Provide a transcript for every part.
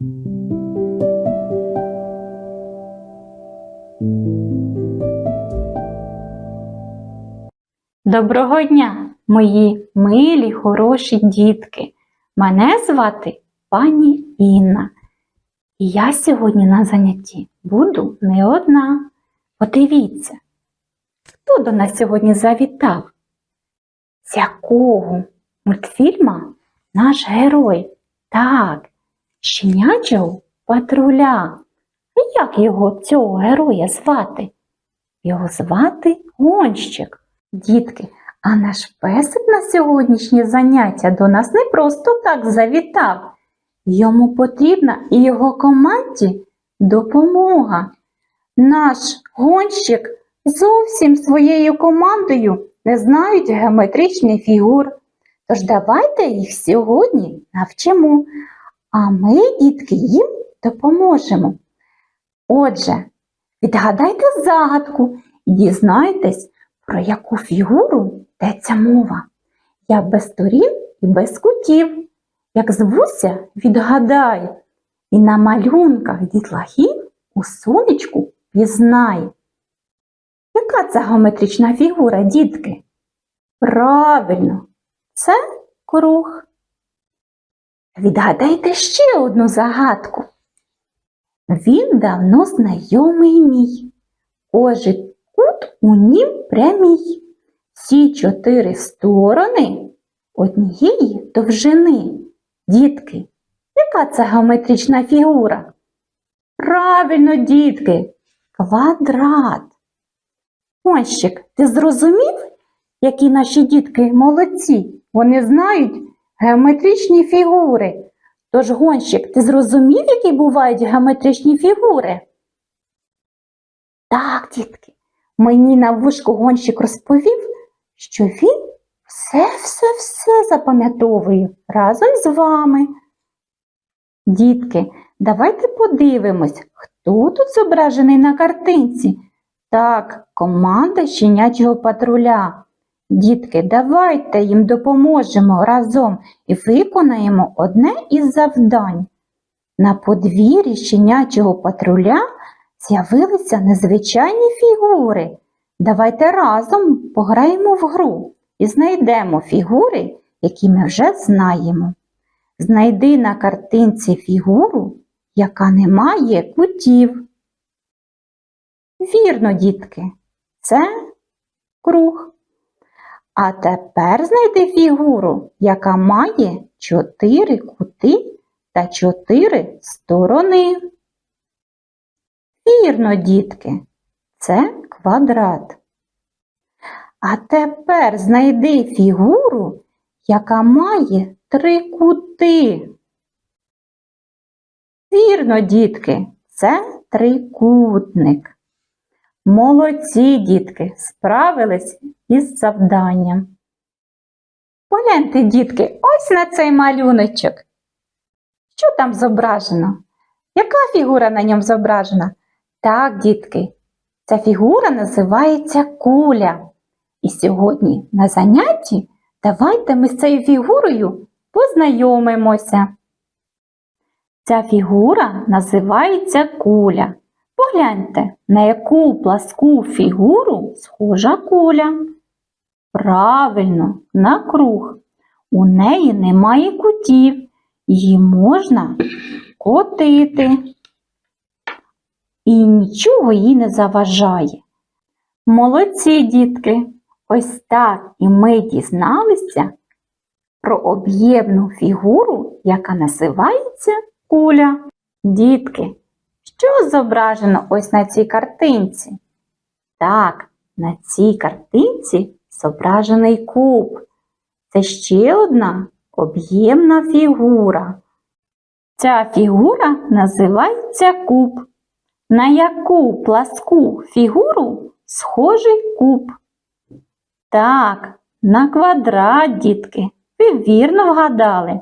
Доброго дня, мої милі, хороші дітки. Мене звати пані Інна. І я сьогодні на занятті буду не одна. Подивіться, хто до нас сьогодні завітав? З якого мультфільма наш герой? Так, щенячого патруля. Як його цього героя звати? Його звати Гонщик. Дітки, а наш песик на сьогоднішнє заняття до нас не просто так завітав. Йому потрібна і його команді допомога. Наш гонщик зовсім своєю командою не знають геометричних фігур. Тож давайте їх сьогодні навчимо, а ми, дітки, їм допоможемо. Отже, відгадайте загадку і дізнайтесь, про яку фігуру йдеться мова. Я без сторін і без кутів. Як звуся, відгадай, і на малюнках дітлахів у сонечку пізнай. Яка це геометрична фігура, дітки? Правильно, це круг. Відгадайте ще одну загадку. Він давно знайомий мій. Кожен кут у нім прямій. Всі чотири сторони однієї довжини. Дітки, яка це геометрична фігура? Правильно, дітки, квадрат. Гонщик, ти зрозумів, які наші дітки молодці? Вони знають геометричні фігури. Тож, гонщик, ти зрозумів, які бувають геометричні фігури? Так, дітки, мені на вушку гонщик розповів, що він все-все-все запам'ятовує разом з вами. Дітки, давайте подивимось, хто тут зображений на картинці. Так, команда щенячого патруля. Дітки, давайте їм допоможемо разом і виконаємо одне із завдань. На подвір'ї щенячого патруля з'явилися незвичайні фігури. Давайте разом пограємо в гру і знайдемо фігури, які ми вже знаємо. Знайди на картинці фігуру, яка не має кутів. Вірно, дітки, це круг. А тепер знайди фігуру, яка має чотири кути та чотири сторони. Вірно, дітки, це квадрат. А тепер знайди фігуру, яка має три кути. Вірно, дітки, це трикутник. Молодці, дітки, справились із завданням. Погляньте, дітки, ось на цей малюночок. Що там зображено? Яка фігура на ньому зображена? Так, дітки, ця фігура називається куля. І сьогодні на занятті давайте ми з цією фігурою познайомимося. Ця фігура називається куля. Погляньте, на яку пласку фігуру схожа куля. Правильно, на круг. У неї немає кутів, її можна котити. І нічого їй не заважає. Молодці, дітки! Ось так і ми дізналися про об'ємну фігуру, яка називається куля. Дітки, що зображено ось на цій картинці? Так, на цій картинці зображений куб. Це ще одна об'ємна фігура. Ця фігура називається куб. На яку пласку фігуру схожий куб? Так, на квадрат, дітки. Ви вірно вгадали.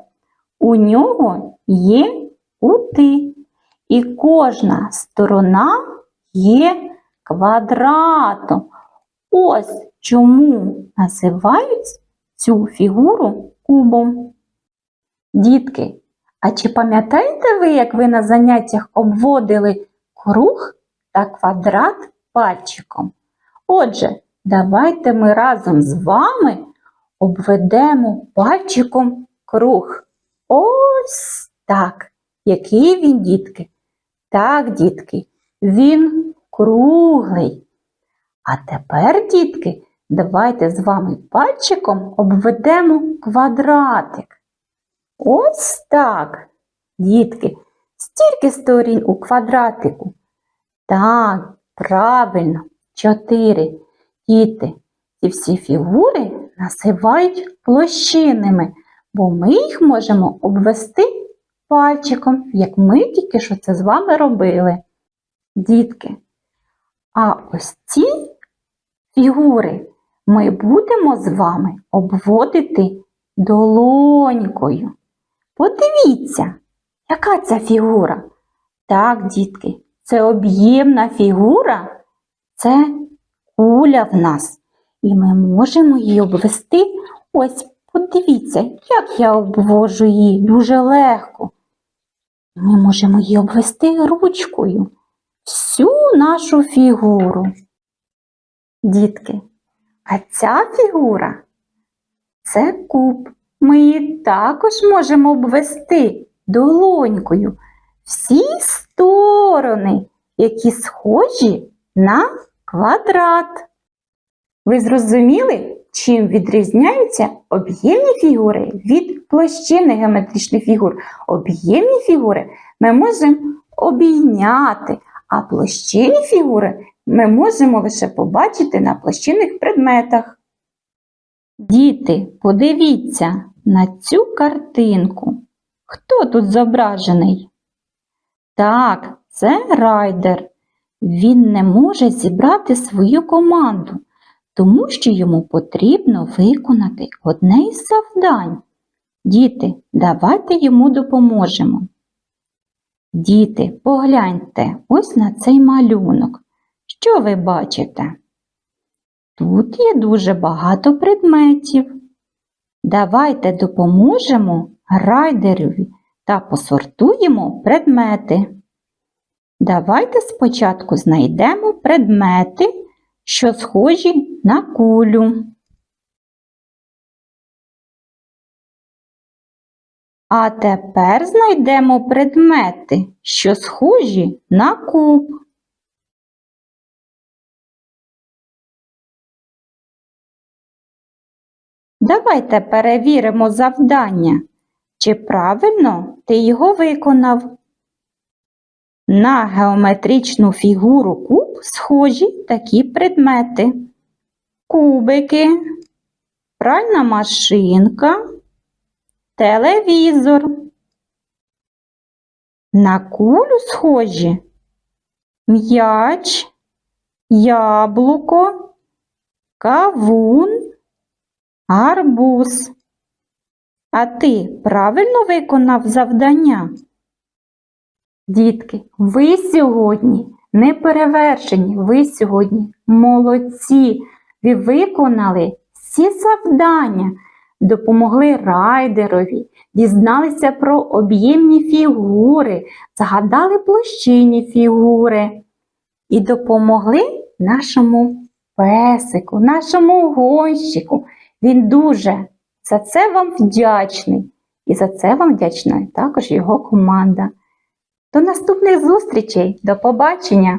У нього є кути. І кожна сторона є квадратом. Ось чому називають цю фігуру кубом. Дітки, А чи пам'ятаєте ви, як ви на заняттях обводили круг та квадрат пальчиком? Отже, давайте ми разом з вами обведемо пальчиком круг. Ось так. Який він, дітки? Так, дітки, він круглий. А тепер, дітки, давайте з вами пальчиком обведемо квадратик. Ось так. Дітки, стільки сторін у квадратику. Так, правильно, чотири. Діти, ці всі фігури називають площинами, бо ми їх можемо обвести пальчиком, як ми тільки що це з вами робили. Дітки, а ось ці фігури ми будемо з вами обводити долонькою. Подивіться, яка ця фігура? Так, дітки, це об'ємна фігура, це куля в нас. І ми можемо її обвести. Ось, подивіться, як я обвожу її дуже легко. Ми можемо її обвести ручкою всю нашу фігуру. Дітки, а ця фігура це куб. Ми її також можемо обвести долонькою всі сторони, які схожі на квадрат. Ви зрозуміли, чим відрізняються об'ємні фігури від площини геометричних фігур? Об'ємні фігури ми можемо обійняти, а площинні фігури ми можемо лише побачити на площинних предметах. Діти, подивіться на цю картинку. Хто тут зображений? Так, це райдер. Він не може зібрати свою команду, тому що йому потрібно виконати одне із завдань. Діти, давайте йому допоможемо. Діти, погляньте ось на цей малюнок. Що ви бачите? Тут є дуже багато предметів. Давайте допоможемо райдерові та посортуємо предмети. Давайте спочатку знайдемо предмети, що схожі на кулю. А тепер знайдемо предмети, що схожі на куб. Давайте перевіримо завдання, чи правильно ти його виконав. На геометричну фігуру куб схожі такі предмети. Кубики, пральна машинка, телевізор. На кулю схожі м'яч, яблуко, кавун, гарбуз. А ти правильно виконав завдання? Дітки, ви сьогодні не перевершені, ви сьогодні молодці. Ви виконали всі завдання, допомогли райдерові, дізналися про об'ємні фігури, згадали площинні фігури і допомогли нашому песику, нашому гонщику. Він дуже за це вам вдячний. І за це вам вдячна також його команда. До наступних зустрічей, до побачення!